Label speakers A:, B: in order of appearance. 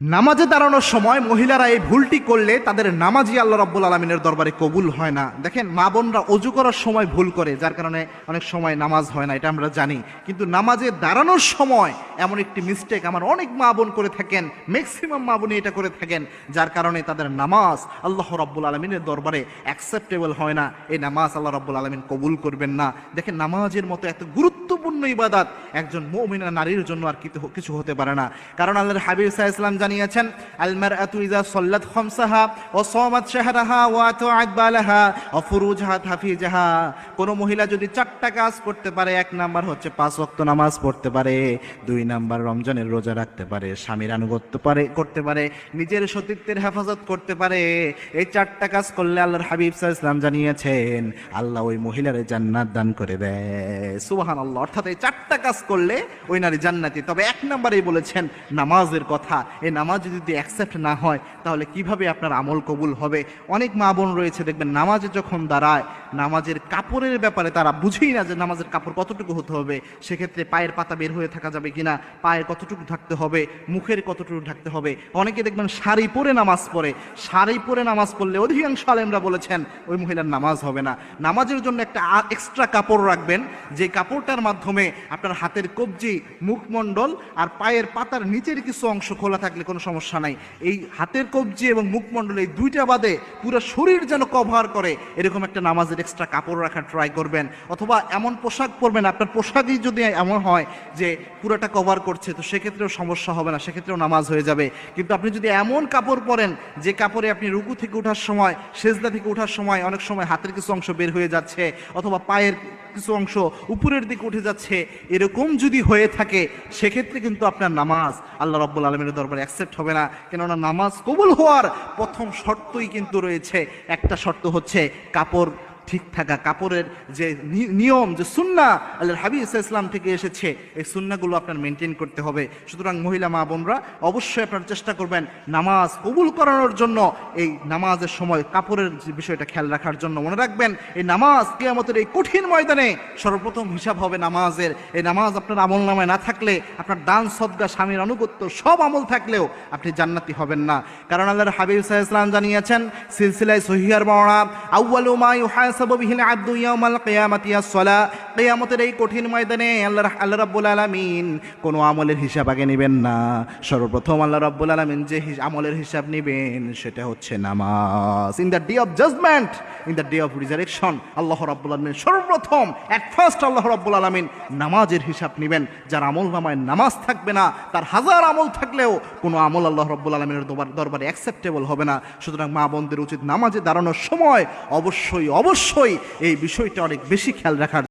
A: নামাজে দাঁড়ানোর সময় মহিলারা এই ভুলটি করলে তাদের নামাজি আল্লাহ রব্বুল আলমিনের দরবারে কবুল হয় না। দেখেন, মা বোনরা অজু করার সময় ভুল করে, যার কারণে অনেক সময় নামাজ হয় না, এটা আমরা জানি। কিন্তু নামাজে দাঁড়ানোর সময় এমন একটি মিস্টেক আমার অনেক মা বোন করে থাকেন ম্যাক্সিমাম মা বোনই এটা করে থাকেন, যার কারণে তাদের নামাজ আল্লাহ রব্বুল আলমিনের দরবারে অ্যাকসেপ্টেবল হয় না। এই নামাজ আল্লাহ রব্বুল আলমিন কবুল করবেন না। দেখেন, নামাজের মতো এত গুরুত্বপূর্ণ ইবাদাত। একজন মৌমিনা নারীর জন্য আর কিছু- হতে পারে না। কারণ আল্লাহর হাবিব সাহা ইসলাম জানিয়েছেন আলমার আতু ইজা সল্লাত খমসাহা ও সমাত শাহরাহা ও আতো আকবালাহা ও ফুরুজহা হাফিজাহা। কোনো মহিলা যদি চারটা কাজ করতে পারে, এক নাম্বার হচ্ছে পাঁচ ওয়াক্ত নামাজ পড়তে পারে, দুই নাম্বার রমজানের রোজা রাখতে পারে, স্বামীর আনুগত্য পারে, করতে পারে, নিজের সতীত্বের হেফাজত করতে পারে। এই চারটা কাজ করলে আল্লাহর হাবিব সাহা ইসলাম জানিয়েছেন, আল্লাহ ওই মহিলারে জান্নাত দান করে দেয়। সুবাহান আল্লাহ অর্থাৎ এই চারটা কাজ করলে ওই নারী জান্নাতি। তবে এক নম্বরেই বলেছেন নামাজের কথা। এই নামাজ যদি অ্যাকসেপ্ট না হয়, তাহলে কীভাবে আপনার আমল কবুল হবে? অনেক মা বোন রয়েছে, দেখবেন নামাজে যখন দাঁড়ায় নামাজের কাপড়ের ব্যাপারে তারা বুঝেই না যে নামাজের কাপড় কতটুকু হতে হবে, সেক্ষেত্রে পায়ের পাতা বের হয়ে থাকা যাবে কিনা পায়ের কতটুকু ঢাকতে হবে, মুখের কতটুকু ঢাকতে হবে। অনেকে দেখবেন শাড়ি পরে নামাজ পড়ে। শাড়ি পরে নামাজ পড়লে অধিকাংশ আলেমরা বলেছেন, ওই মহিলার নামাজ হবে না। নামাজের জন্য একটা এক্সট্রা কাপড় রাখবেন, যে কাপড়টার মাধ্যমে আপনার হাতের কবজি, মুখমণ্ডল আর পায়ের পাতার নিচের কিছু অংশ খোলা থাকলে কোনো সমস্যা নাই। এই হাতের কবজি এবং মুখমণ্ডল এই দুইটা বাদে পুরো শরীর যেন কভার করে, এরকম একটা নামাজের এক্সট্রা কাপড় রাখার ট্রাই করবেন, অথবা এমন পোশাক পরবেন, আপনার পোশাকই যদি এমন হয় যে পুরোটা কভার করছে, তো সেক্ষেত্রেও সমস্যা হবে না, সেক্ষেত্রেও নামাজ হয়ে যাবে। কিন্তু আপনি যদি এমন কাপড় পরেন, যে কাপড়ে আপনি রুকু থেকে ওঠার সময়, সেজদা থেকে ওঠার সময় অনেক সময় হাতের কিছু অংশ বের হয়ে যাচ্ছে, অথবা পায়ের কিছু অংশ উপরের দিকে উঠে যাচ্ছে, এরকম যদি হয়ে থাকে, সেক্ষেত্রে কিন্তু আপনার নামাজ আল্লাহ রব্বুল আলমের দরবারে অ্যাকসেপ্ট হবে না। কেননা নামাজ কবুল হওয়ার প্রথম শর্তই কিন্তু রয়েছে, একটা শর্ত হচ্ছে কাপড় ঠিক থাকা কাপড়ের যে নিয়ম, যে সুন্না আল্লাহ হাবিব ইসলাম থেকে এসেছে, এই সুন্নাগুলো আপনার মেনটেন করতে হবে। সুতরাং মহিলা মা বোনরা, অবশ্যই আপনার চেষ্টা করবেন নামাজ কবুল করানোর জন্য, এই নামাজের সময় কাপড়ের যে বিষয়টা খেয়াল রাখার জন্য মনে রাখবেন, এই নামাজ কে কেয়ামতের এই কঠিন ময়দানে সর্বপ্রথম হিসাব হবে নামাজের। এই নামাজ আপনার আমল নামায় না থাকলে, আপনার দান সদ্গা স্বামীর আনুগত্য সব আমল থাকলেও আপনি জান্নাতি হবেন না। কারণ আল্লাহর হাবিব ইসলাম জানিয়েছেন, সিলসিলায় সহিয়ার বর্ণা আউয়ালু মা ইউহাসাবু বিহিল আবদু ইয়াউমাল কিয়ামাতি আস-সালা কিয়ামতের এই কঠিন ময়দানে আল্লাহ আল্লাহ রাব্বুল আলামিন কোনো আমলের হিসাব আগে নেবেন না। সর্বপ্রথম আল্লাহ রাব্বুল আলামিন যে আমলের হিসাব নেবেন সেটা হচ্ছে নামাজ। In the day of judgement in the day of resurrection আল্লাহ রাব্বুল আলামিন সর্বপ্রথম এট ফার্স্ট আল্লাহ রাব্বুল আলামিন নামাজের হিসাব নেবেন। যার আমল নামায় নামাজ থাকবে না, তার হাজার আমল থাকলেও কোনো আমল আল্লাহ রব্বুল আলমীর দরবারে অ্যাকসেপ্টেবল হবে না। সুতরাং মা বোনদের উচিত নামাজে দাঁড়ানোর সময় অবশ্যই অবশ্যই অবশ্যই এই বিষয়টা অনেক বেশি খেয়াল রাখার